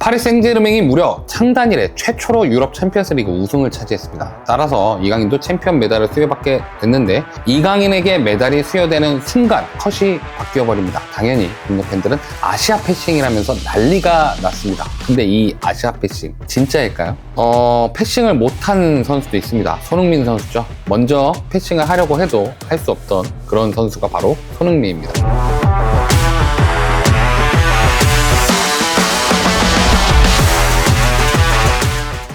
파리 생제르맹이 무려 창단 이래 최초로 유럽 챔피언스 리그 우승을 차지했습니다. 따라서 이강인도 챔피언 메달을 수여받게 됐는데 이강인에게 메달이 수여되는 순간 컷이 바뀌어 버립니다. 당연히 국내 팬들은 아시아 패싱이라면서 난리가 났습니다. 근데 이 아시아 패싱 진짜일까요? 어, 패싱을 못한 선수도 있습니다. 손흥민 선수죠. 먼저 패싱을 하려고 해도 할 수 없던 그런 선수가 바로 손흥민입니다.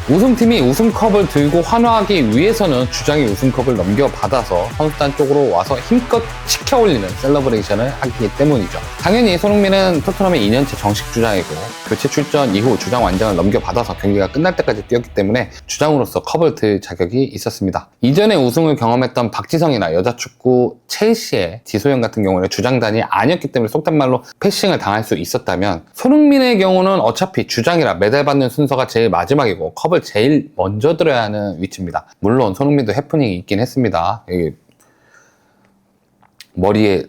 우승팀이 우승컵을 들고 환호하기 위해서는 주장이 우승컵을 넘겨받아서 선수단 쪽으로 와서 힘껏 치켜올리는 셀러브레이션을 하기 때문이죠. 당연히 손흥민은 토트넘의 2년째 정식 주장이고 교체 출전 이후 주장 완장을 넘겨받아서 경기가 끝날 때까지 뛰었기 때문에 주장으로서 컵을 들 자격이 있었습니다. 이전에 우승을 경험했던 박지성이나 여자축구 첼시의 지소영 같은 경우는 주장단이 아니었기 때문에 속된 말로 패싱을 당할 수 있었다면 손흥민의 경우는 어차피 주장이라 메달 받는 순서가 제일 마지막이고 컵을 제일 먼저 들어야 하는 위치입니다. 물론 손흥민도 해프닝이 있긴 했습니다. 머리에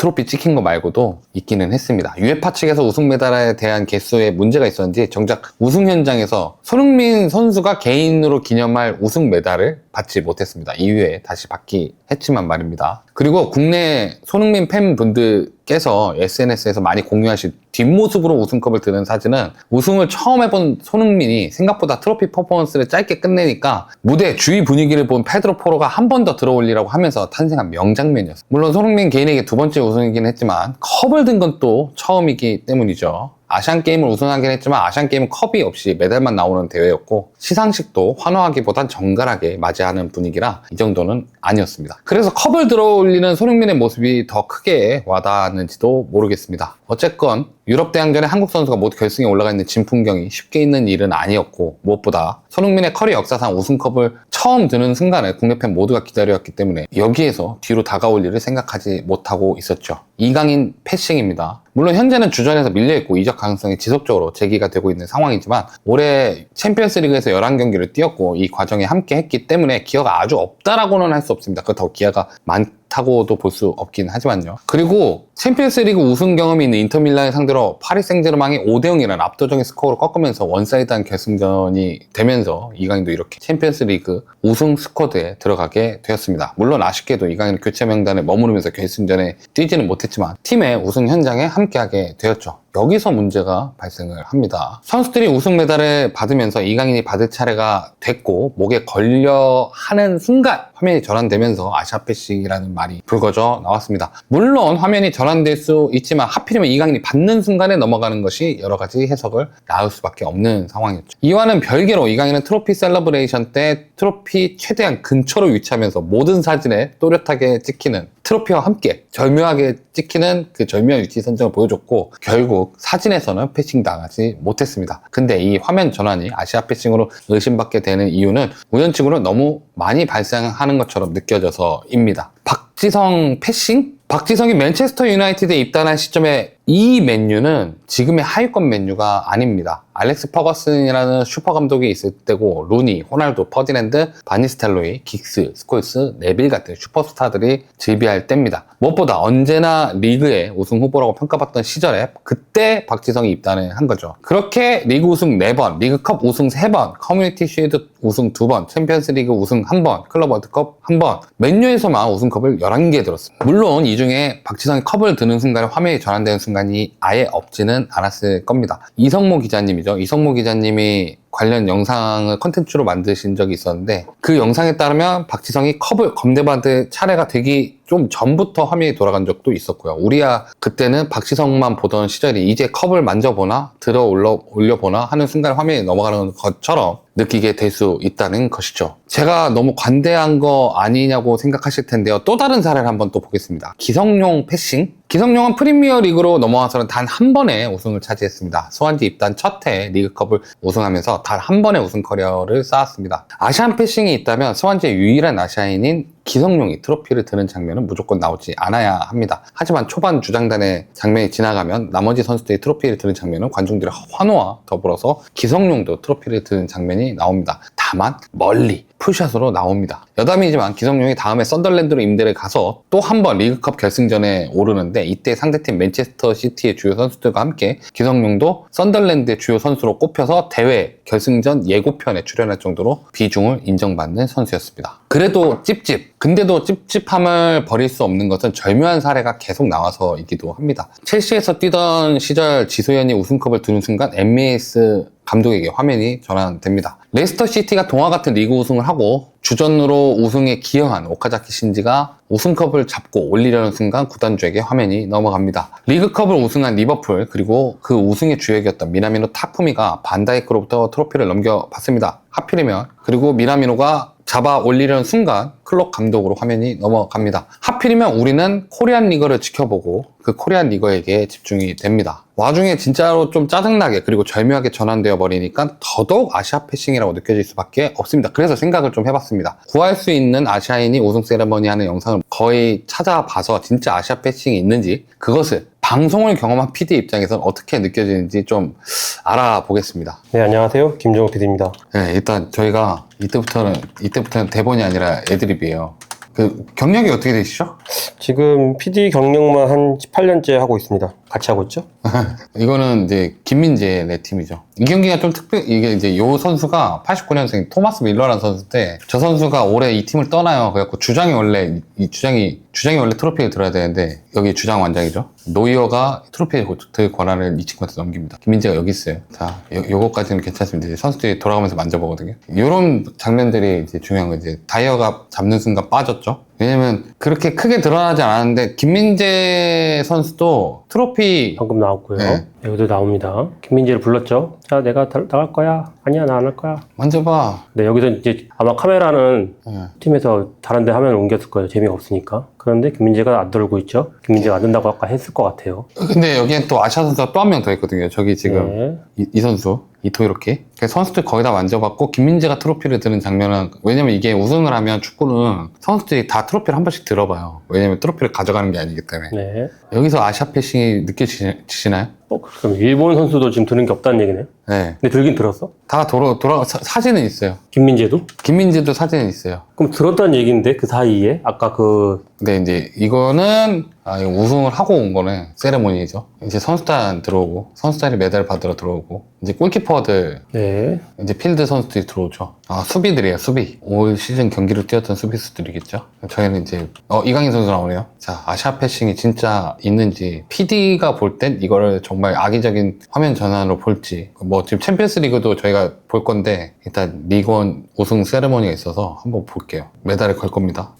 트로피 찍힌 거 말고도 있기는 했습니다. 유에파 측에서 우승 메달에 대한 개수에 문제가 있었는지 정작 우승 현장에서 손흥민 선수가 개인으로 기념할 우승 메달을 받지 못했습니다. 이후에 다시 받기 했지만 말입니다. 그리고 국내 손흥민 팬분들께서 SNS에서 많이 공유하신 뒷모습으로 우승컵을 드는 사진은 우승을 처음 해본 손흥민이 생각보다 트로피 퍼포먼스를 짧게 끝내니까 무대 주위 분위기를 본 페드로 포로가 한 번 더 들어올리라고 하면서 탄생한 명장면이었어요. 물론 손흥민 개인에게 두 번째 우승이긴 했지만 컵을 든 건 또 처음이기 때문이죠. 아시안 게임을 우승하긴 했지만 아시안 게임은 컵이 없이 메달만 나오는 대회였고 시상식도 환호하기보단 정갈하게 맞이하는 분위기라 이 정도는 아니었습니다. 그래서 컵을 들어올리는 손흥민의 모습이 더 크게 와닿았는지도 모르겠습니다. 어쨌건 유럽 대항전에 한국 선수가 모두 결승에 올라가 있는 진풍경이 쉽게 있는 일은 아니었고 무엇보다 손흥민의 커리어 역사상 우승컵을 처음 드는 순간을 국내 팬 모두가 기다렸기 때문에 여기에서 뒤로 다가올 일을 생각하지 못하고 있었죠. 이강인 패싱입니다. 물론 현재는 주전에서 밀려있고 이적 가능성이 지속적으로 제기가 되고 있는 상황이지만 올해 챔피언스 리그에서 11경기를 뛰었고 이 과정에 함께 했기 때문에 기여가 아주 없다라고는 할 수 없습니다. 그렇다고 기여가 많다고도 볼 수 없긴 하지만요. 그리고 챔피언스 리그 우승 경험이 있는 인터밀란을 상대로 파리 생제르맹이 5대 0이라는 압도적인 스코어를 꺾으면서 원사이드한 결승전이 되면서 이강인도 이렇게 챔피언스 리그 우승 스쿼드에 들어가게 되었습니다. 물론 아쉽게도 이강인은 교체 명단에 머무르면서 결승전에 뛰지는 못했지만 팀의 우승 현장에 함께하게 되었죠. 여기서 문제가 발생을 합니다. 선수들이 우승 메달을 받으면서 이강인이 받을 차례가 됐고 목에 걸려 하는 순간 화면이 전환되면서 아시아 패싱이라는 말이 불거져 나왔습니다. 물론 화면이 전환 될 수 있지만 하필이면 이강인이 받는 순간에 넘어가는 것이 여러 가지 해석을 낳을 수밖에 없는 상황이었죠. 이와는 별개로 이강인은 트로피 셀러브레이션 때 트로피 최대한 근처로 위치하면서 모든 사진에 또렷하게 찍히는 트로피와 함께 절묘하게 찍히는 그 절묘한 위치 선정을 보여줬고 결국 사진에서는 패싱 당하지 못했습니다. 근데 이 화면 전환이 아시아 패싱으로 의심받게 되는 이유는 우연치고로 너무 많이 발생하는 것처럼 느껴져서입니다. 박지성 패싱? 박지성이 맨체스터 유나이티드에 입단한 시점에 이 맨유는 지금의 하위권 맨유가 아닙니다. 알렉스 퍼거슨이라는 슈퍼 감독이 있을 때고 루니, 호날두, 퍼디랜드, 바니스텔로이, 긱스, 스콜스, 네빌 같은 슈퍼스타들이 즐비할 때입니다. 무엇보다 언제나 리그의 우승 후보라고 평가받던 시절에 그때 박지성이 입단을 한 거죠. 그렇게 리그 우승 4번, 리그컵 우승 3번, 커뮤니티 쉴드 우승 2번, 챔피언스 리그 우승 1번, 클럽 월드컵 1번, 맨유에서만 우승컵을 11개 들었습니다. 물론 이 중에 박지성이 컵을 드는 순간에 화면이 전환되는 순간 이 아예 없지는 않았을 겁니다. 이성모 기자님이죠. 이성모 기자님이 관련 영상을 컨텐츠로 만드신 적이 있었는데 그 영상에 따르면 박지성이 컵을 검대받을 차례가 되기 좀 전부터 화면이 돌아간 적도 있었고요. 우리야 그때는 박지성만 보던 시절이 이제 컵을 만져보나 들어 올려, 올려보나 하는 순간 화면이 넘어가는 것처럼 느끼게 될 수 있다는 것이죠. 제가 너무 관대한 거 아니냐고 생각하실 텐데요. 또 다른 사례를 한번 또 보겠습니다. 기성용 패싱? 기성용은 프리미어 리그로 넘어와서는 단 한 번의 우승을 차지했습니다. 소환지 입단 첫 해 리그컵을 우승하면서 단 한 번의 우승 커리어를 쌓았습니다. 아시안 패싱이 있다면 소환지의 유일한 아시아인인 기성용이 트로피를 드는 장면은 무조건 나오지 않아야 합니다. 하지만 초반 주장단의 장면이 지나가면 나머지 선수들이 트로피를 드는 장면은 관중들의 환호와 더불어서 기성용도 트로피를 드는 장면이 나옵니다. 다만 멀리 풀샷으로 나옵니다. 여담이지만 기성용이 다음에 썬덜랜드로 임대를 가서 또 한 번 리그컵 결승전에 오르는데 이때 상대팀 맨체스터 시티의 주요 선수들과 함께 기성용도 썬덜랜드의 주요 선수로 꼽혀서 대회 결승전 예고편에 출연할 정도로 비중을 인정받는 선수였습니다. 그래도 찝찝. 근데도 찝찝함을 버릴 수 없는 것은 절묘한 사례가 계속 나와서이기도 합니다. 첼시에서 뛰던 시절 지소연이 우승컵을 두는 순간 MAS 감독에게 화면이 전환됩니다. 레스터 시티가 동화 같은 리그 우승을 하고 주전으로 우승에 기여한 오카자키 신지가 우승컵을 잡고 올리려는 순간 구단주에게 화면이 넘어갑니다. 리그컵을 우승한 리버풀 그리고 그 우승의 주역이었던 미나미노 타쿠미가 반다이크로부터 트로피를 넘겨받습니다. 하필이면 그리고 미나미노가 잡아 올리려는 순간 클럽 감독으로 화면이 넘어갑니다. 하필이면 우리는 코리안 리거를 지켜보고 그 코리안 리거에게 집중이 됩니다. 와중에 진짜로 좀 짜증나게 그리고 절묘하게 전환되어 버리니까 더더욱 아시아 패싱이라고 느껴질 수밖에 없습니다. 그래서 생각을 좀 해봤습니다. 구할 수 있는 아시아인이 우승 세레머니 하는 영상을 거의 찾아봐서 진짜 아시아 패싱이 있는지 그것을 방송을 경험한 PD 입장에서는 어떻게 느껴지는지 좀 알아보겠습니다. 네, 안녕하세요. 김정우 PD입니다. 네, 일단 저희가 이때부터는 이때부터는 대본이 아니라 애드립이에요. 그 경력이 어떻게 되시죠? 지금 PD 경력만 한 18년째 하고 있습니다. 같이 하고 있죠? 이거는 이제 김민재 내 팀이죠. 이 경기가 좀 특별, 이게 이제 요 선수가 89년생 토마스 밀러라는 선수인데 저 선수가 올해 이 팀을 떠나요. 그래갖고 주장이 원래 이- 이 주장이 주장이 원래 트로피를 들어야 되는데 여기 주장 완장이죠. 노이어가 트로피의 들 권한을 이 친구한테 넘깁니다. 김민재가 여기 있어요. 자, 요, 요거까지는 괜찮습니다. 이제 선수들이 돌아가면서 만져보거든요. 요런 장면들이 이제 중요한 거 이제 다이어가 잡는 순간 빠졌죠. 왜냐면 그렇게 크게 드러나지 않았는데 김민재 선수도 트로피 방금 나왔고요. 네. 여기도 나옵니다. 김민재를 불렀죠. 자, 내가 다- 나갈 거야. 아니야, 나 안 할 거야. 만져봐. 네, 여기서 이제 아마 카메라는 예. 팀에서 다른 데 화면을 옮겼을 거예요. 재미가 없으니까. 그런데 김민재가 안 들고 있죠. 김민재가 안 된다고 아까 했을 것 같아요. 근데 여기엔 또 아시아 선수가 또 한 명 더 있거든요. 저기 지금 네. 이, 이 선수 이토 이렇게 선수들 거의 다 만져봤고 김민재가 트로피를 드는 장면은 왜냐면 이게 우승을 하면 축구는 선수들이 다 트로피를 한 번씩 들어봐요. 왜냐면 트로피를 가져가는 게 아니기 때문에 네. 여기서 아시아 패싱이 느껴지시나요? 어, 그럼 일본 선수도 지금 드는 게 없다는 얘기네. 네, 근데 들긴 들었어? 다 돌아 돌아 사, 사진은 있어요. 김민재도? 김민재도 사진은 있어요. 그럼 들었다는 얘기인데 그 사이에 아까 그 근데 이제 이거는 아, 이거 우승을 하고 온 거네 세레모니죠. 이제 선수단 들어오고 선수단이 메달 받으러 들어오고 이제 골키퍼들 네. 이제 필드 선수들이 들어오죠. 아, 수비들이에요, 수비. 올 시즌 경기를 뛰었던 수비수들이겠죠. 저희는 이제, 어, 이강인 선수 나오네요. 자, 아시아 패싱이 진짜 있는지, PD가 볼 땐 이거를 정말 악의적인 화면 전환으로 볼지, 뭐, 지금 챔피언스 리그도 저희가 볼 건데, 일단 리그원 우승 세레머니가 있어서 한번 볼게요. 메달을 걸 겁니다.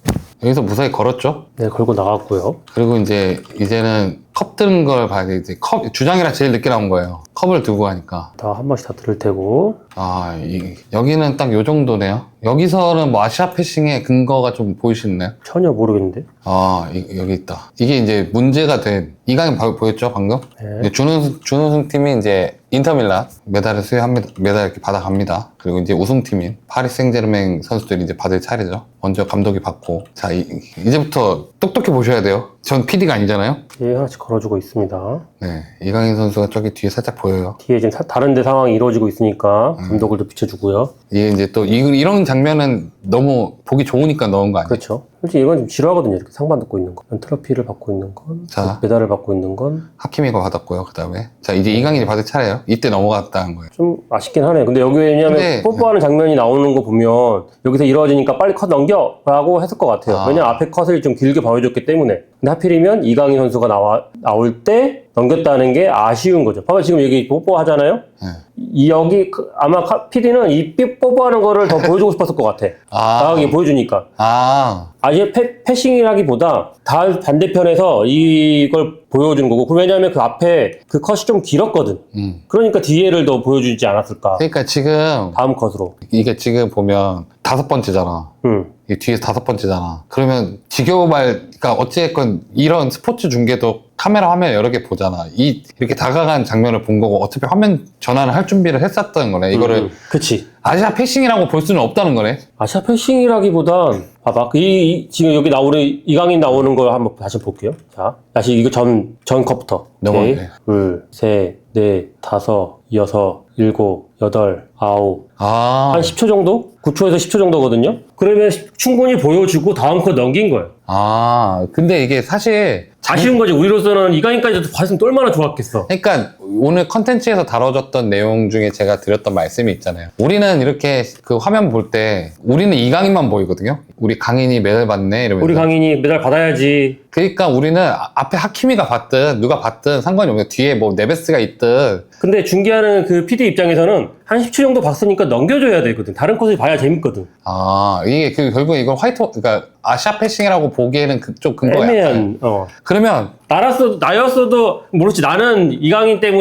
여기서 무사히 걸었죠? 네, 걸고 나갔고요. 그리고 이제, 이제는 컵 드는 걸 봐야 돼. 이제 컵, 주장이라 제일 늦게 나온 거예요. 컵을 두고 가니까. 다 한 번씩 다 들을 테고. 아, 이, 여기는 딱 요 정도네요. 여기서는 뭐 아시아 패싱의 근거가 좀 보이시나요? 전혀 모르겠는데. 아, 이- 여기 있다. 이게 이제 문제가 된, 이강인 바- 보였죠, 방금? 네. 이제 준우승, 준우승 팀이 이제 인터밀란 메달을 수여합니다. 메달 이렇게 받아갑니다. 그리고 이제 우승팀인 파리 생제르맹 선수들이 이제 받을 차례죠. 먼저 감독이 받고. 자, 이, 이제부터 똑똑히 보셔야 돼요. 전 PD가 아니잖아요. 예, 하나씩 걸어주고 있습니다. 네. 이강인 선수가 저기 뒤에 살짝 보여요. 뒤에 지금 사- 다른 데 상황이 이루어지고 있으니까 감독을 또 비춰주고요. 이게 이제 또 이, 이런 장면은 너무 보기 좋으니까 넣은 거 아니에요? 그렇죠. 솔직히 이건 좀 지루하거든요. 이렇게 상반 받고 있는 건. 트로피를 받고 있는 건. 자. 메달을 받고 있는 건. 하키미가 받았고요. 그 다음에 자 이제 이강인이 받을 차례예요. 이때 넘어갔다는 거예요. 좀 아쉽긴 하네요. 근데 여기 왜냐면 근데- 뽀뽀하는 장면이 나오는 거 보면 여기서 이루어지니까 빨리 컷 넘겨! 라고 했을 것 같아요. 아. 왜냐면 앞에 컷을 좀 길게 보여줬기 때문에. 근데 하필이면 이강인 선수가 나와, 나올 때 넘겼다는 게 아쉬운 거죠. 봐봐, 지금 여기 뽀뽀하잖아요? 네. 이 여기 그- 아마 PD는 이 삐- 뽀뽀하는 거를 더 보여주고 싶었을 것 같아. 아, 나가게 보여주니까. 아, 아예 패, 패싱이라기보다 다 반대편에서 이걸 보여주는 거고. 왜냐하면 그 앞에 그 컷이 좀 길었거든. 음. 그러니까 뒤에를 더 보여주지 않았을까. 그러니까 지금 다음 컷으로. 이게 지금 보면 다섯 번째잖아. 응. 이 뒤에서 다섯 번째잖아. 그러면 지겨우말, 그러니까 어찌됐건 이런 스포츠 중계도 카메라 화면 여러 개 보잖아. 이 이렇게 다가간 장면을 본 거고 어차피 화면 전환을 할 준비를 했었던 거네. 이거를 음, 그치. 아시아 패싱이라고 볼 수는 없다는 거네. 아시아 패싱이라기보단 봐봐 이, 이- 지금 여기 나오는 이강인 나오는 거 한번 다시 볼게요. 자 다시 이거 전 전 컵부터 넘어가네. 오케이. 둘, 셋, 넷, 다섯, 여섯, 일곱, 여덟, 아홉 아, 한 10초 정도? 9초에서 10초 정도거든요. 그러면 충분히 보여주고 다음 컷 넘긴 거예요. 아, 근데 이게 사실 장- 아쉬운 거지. 우리로서는 이강인까지 봤으면 또 얼마나 좋았겠어. 그러니까 오늘 컨텐츠에서 다뤄졌던 내용 중에 제가 드렸던 말씀이 있잖아요. 우리는 이렇게 그 화면 볼 때 우리는 이 강인만 보이거든요. 우리 강인이 메달 받네 이러면서. 우리 강인이 메달 받아야지. 그러니까 우리는 아- 앞에 하키미가 받든 누가 받든 상관이 없는 뒤에 뭐 네베스가 있든 근데 중계하는 그 PD 입장에서는 한 10초 정도 봤으니까 넘겨줘야 되거든. 다른 컷을 봐야 재밌거든. 아 이게 그 결국 이걸 화이트 그러니까 아시아 패싱이라고 보기에는 그쪽 근거가 약간 애매한, 어. 그러면 나였어도, 나였어도, 모르지. 나는 이강인 때문에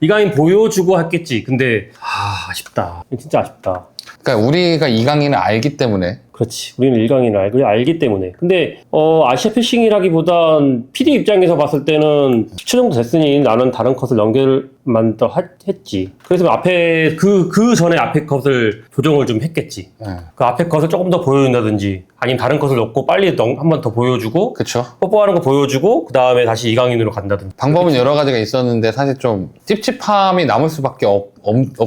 이강인 보여주고 했겠지. 근데, 아, 아쉽다. 진짜 아쉽다. 그러니까 우리가 이강인을 알기 때문에 그렇지. 우리는 일강인을 알고, 알기 때문에. 근데, 어, 아시아 패싱이라기보단 PD 입장에서 봤을 때는 10초 정도 됐으니 나는 다른 컷을 연결 만더 하- 했지. 그래서 앞에, 그, 그 전에 앞에 컷을 조정을 좀 했겠지. 예. 그 앞에 컷을 조금 더 보여준다든지, 아니면 다른 컷을 넣고 빨리 한 번 더 보여주고, 그쵸 뽀뽀하는 거 보여주고, 그 다음에 다시 이강인으로 간다든지. 방법은 여러 가지가 있었는데 사실 좀 찝찝함이 남을 수밖에 없,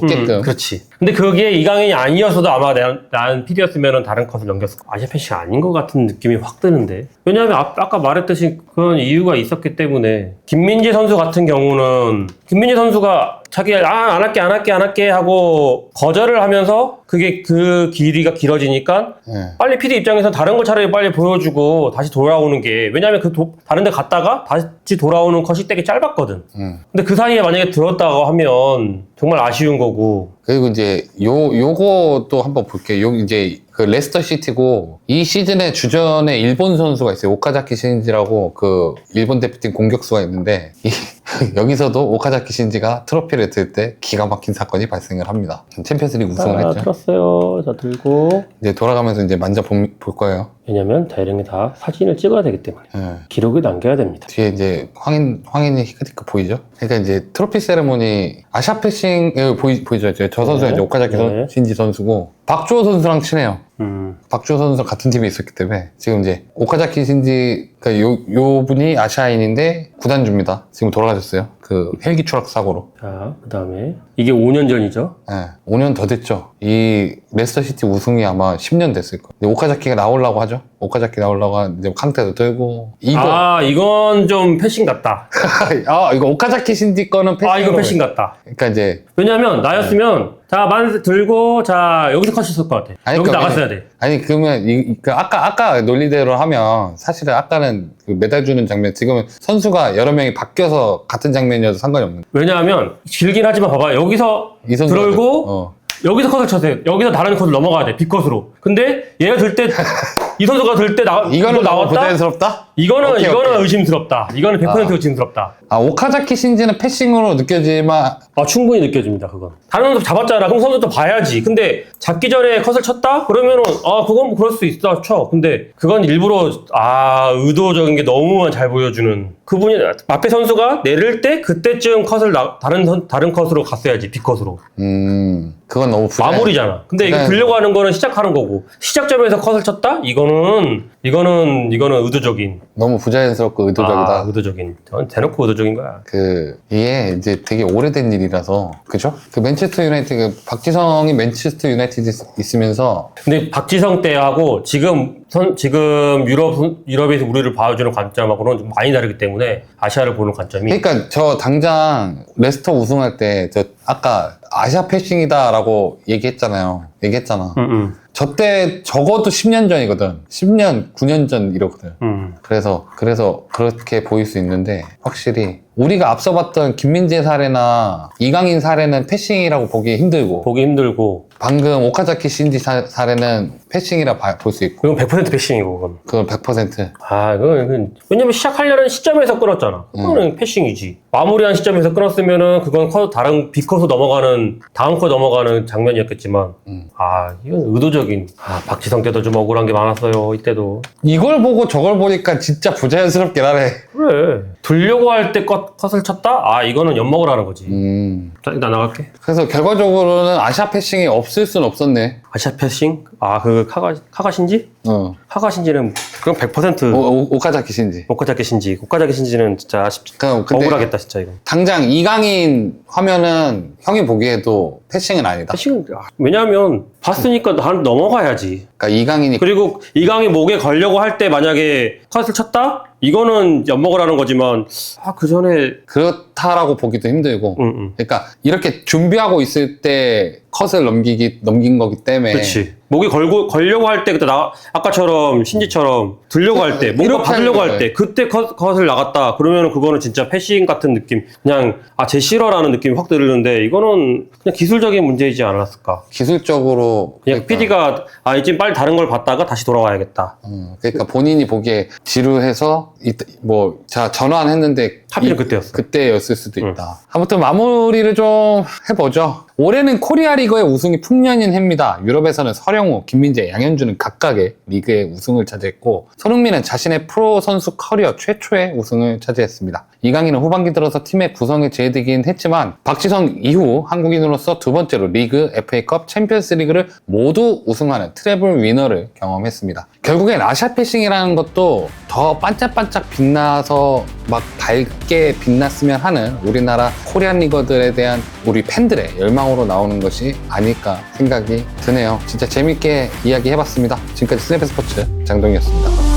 게끔 음, 그렇지. 근데 그게 이강인이 아니었어도 아마 난, 난 PD였으면 다른 컷을 넘겼을 거. 아시아 패싱 아닌 것 같은 느낌이 확 드는데. 왜냐하면 아, 아까 말했듯이 그런 이유가 있었기 때문에. 김민재 선수 같은 경우는 김민재 선수가 자기 아, 안 할게, 안 할게, 안 할게 하고 거절을 하면서 그게 그 길이가 길어지니까 예. 빨리 PD 입장에서 다른 거 차라리 빨리 보여주고 다시 돌아오는 게 왜냐하면 그 도- 다른 데 갔다가 다시 돌아오는 컷이 되게 짧았거든. 음. 근데 그 사이에 만약에 들었다고 하면 정말 아쉬운 거고. 그리고 이제 요 요것도 한번 볼게요. 요 이제 그 레스터 시티고 이 시즌에 주전에 일본 선수가 있어요. 오카자키 신지라고 그 일본 대표팀 공격수가 있는데 이- 여기서도 오카자키 신지가 트로피를 들 때 기가 막힌 사건이 발생을 합니다. 챔피언스리그 우승을 아, 했죠. 들었어요. 자, 들고. 이제 돌아가면서 이제 만져 볼, 볼 거예요. 왜냐면 대령이 다 사진을 찍어야 되기 때문에. 예. 기록을 남겨야 됩니다. 뒤에 이제 황인 황인이 히크티크 보이죠? 그러니까 이제 트로피 세레모니 아시아 패싱 예, 보이 보이죠? 저, 저 선수가 네. 이제 오카자키 선- 네. 신지 선수고 박주호 선수랑 친해요. 음. 박주호 선수랑 같은 팀에 있었기 때문에 지금 이제 오카자키 신지 그러니까 요, 요 분이 아시아인인데 구단주입니다. 지금 돌아가셨어요. 그 헬기 추락 사고로. 자, 그 다음에. 이게 5년 전이죠. 예, 5년 더 됐죠. 이 레스터 시티 우승이 아마 10년 됐을 거예요. 오카자키가 나오려고 하죠. 오카자키 나오려고 하는데 캉테도 들고 이거 아, 아, 이건 좀 패싱 같다. 이거 오카자키 신지 거는 패싱 아, 이거 패싱 같다. 그러니까 이제 왜냐면 나였으면 자, 만 들고 자, 여기서 컷 있을 것 같아. 아니, 여기 그러니까 나갔어야 돼. 아니 그러면 이, 이- 그 아까 아까 논리대로 하면 사실은 아까는 그 메달 주는 장면 지금은 선수가 여러 명이 바뀌어서 같은 장면이어도 상관이 없는 왜냐하면 길긴 하지만 봐봐. 여기서 이 선수가 들고 어. 여기서 컷을 쳐세요. 여기서 다른 컷을 넘어가야 돼. B컷으로. 근데 얘가 들 때, 이 선수가 들때 나, 이거는 나왔다? 부자연스럽다? 이거는, 오케이, 이거는 오케이. 의심스럽다. 이거는 100% 아. 의심스럽다. 아 오카자키 신지는 패싱으로 느껴지만 아, 충분히 느껴집니다, 그건. 다른 선수 잡았잖아. 그럼 선수도 봐야지. 근데 잡기 전에 컷을 쳤다? 그러면은, 아, 그건 뭐 그럴 수 있어. 쳐. 근데 그건 일부러, 아, 의도적인 게 너무 잘 보여주는. 그분이, 앞에 선수가 내릴 때 그때쯤 컷을 나- 다른, 선- 다른 컷으로 갔어야지. B컷으로. 음 그건 너무 부자 마무리잖아. 근데 이거 네. 들려고 하는 거는 시작하는 거고 시작점에서 컷을 쳤다? 이거는 이거는 이거는 의도적인. 너무 부자연스럽고 의도적이다. 아, 의도적인. 대놓고 의도적인 거야. 그 이게 이제 되게 오래된 일이라서 그죠? 그 맨체스터 유나이티드 그 박지성이 맨체스터 유나이티드 있으면서 근데 박지성 때하고 지금 선 지금 유럽 유럽에서 우리를 봐주는 관점하고는 좀 많이 다르기 때문에 아시아를 보는 관점이 그러니까 저 당장 레스터 우승할 때 저 아까 아시아 패싱이다라고 얘기했잖아요. 얘기했잖아. 음, 음, 저 때 적어도 10년 전이거든. 10년, 9년 전 이러거든. 음. 그래서 그래서 그렇게 보일 수 있는데 확실히 우리가 앞서 봤던 김민재 사례나 이강인 사례는 패싱이라고 보기 힘들고 보기 힘들고 방금 오카자키 신지 사, 사례는 패싱이라 볼 수 있고 이건 100% 패싱이고 그건. 그건 100% 아, 그건, 그건 왜냐면 시작하려는 시점에서 끊었잖아. 그거는 패싱이지. 마무리한 시점에서 끊었으면은 그건 커 다른 비커서 넘어가는 다음 커 넘어가는 장면이었겠지만, 음. 아 이건 의도적인. 아 박지성 때도 좀 억울한 게 많았어요. 이때도. 이걸 보고 저걸 보니까 진짜 부자연스럽긴 하네 그래. 들려고 할 때 컷을 쳤다? 아 이거는 엿먹으라는 거지. 음. 자, 일단 나갈게. 그래서 결과적으로는 아시아 패싱이 없을 순 없었네 아시아 패싱? 아 그 카가 카가신지? 어. 카가신지는 그럼 100% 오, 오, 오카자키 신지 오카자키 신지. 오카자키 신지는 진짜 아쉽지. 그, 근데 억울하겠다 진짜 이거. 당장 이강인 화면은 형이 보기에도 패싱은 아니다 패싱 아, 왜냐하면 봤으니까 난 넘어가야지. 그러니까 이강인이 그리고 이강이 목에 걸려고 할 때 만약에 컷을 쳤다? 이거는 엿먹으라는 거지만 아 그 전에 그 렇다라고 보기도 힘들고. 응, 응. 그러니까 이렇게 준비하고 있을 때 컷을 넘기기 넘긴 거기 때문에. 그렇지. 목에 걸고 걸려고 할 때 그때 나 아까처럼 신지처럼 들려고 할때 뭔가 이렇게 받으려고 하는 할 때 그때 컷, 컷을 나갔다. 그러면 그거는 진짜 패싱 같은 느낌. 그냥 아제 싫어라는 느낌이 확 들는데 이거는 그냥 기술적인 문제이지 않았을까? 기술적으로 그냥 그러니까, PD가 아 이제 빨리 다른 걸 봤다가 다시 돌아와야겠다. 어, 그러니까 본인이 보기에 지루해서 이때 뭐자 전환했는데 하필은 이- 그때였어. 그때였을 수도 있다. 아무튼 마무리를 좀 해보죠. 올해는 코리아 리그의 우승이 풍년인 해입니다. 유럽에서는 서령우, 김민재, 양현주는 각각의 리그의 우승을 차지했고 손흥민은 자신의 프로 선수 커리어 최초의 우승을 차지했습니다. 이강인은 후반기 들어서 팀의 구성에 재해되긴 했지만 박지성 이후 한국인으로서 두 번째로 리그, FA컵, 챔피언스 리그를 모두 우승하는 트래블 위너를 경험했습니다. 결국엔 아시아 패싱이라는 것도 더 반짝반짝 빛나서 막 밝게 빛났으면 하는 우리나라 코리안 리거들에 대한 우리 팬들의 열망으로 나오는 것이 아닐까 생각이 드네요. 진짜 재밌게 이야기해봤습니다. 지금까지 스냅 스포츠 장동이었습니다.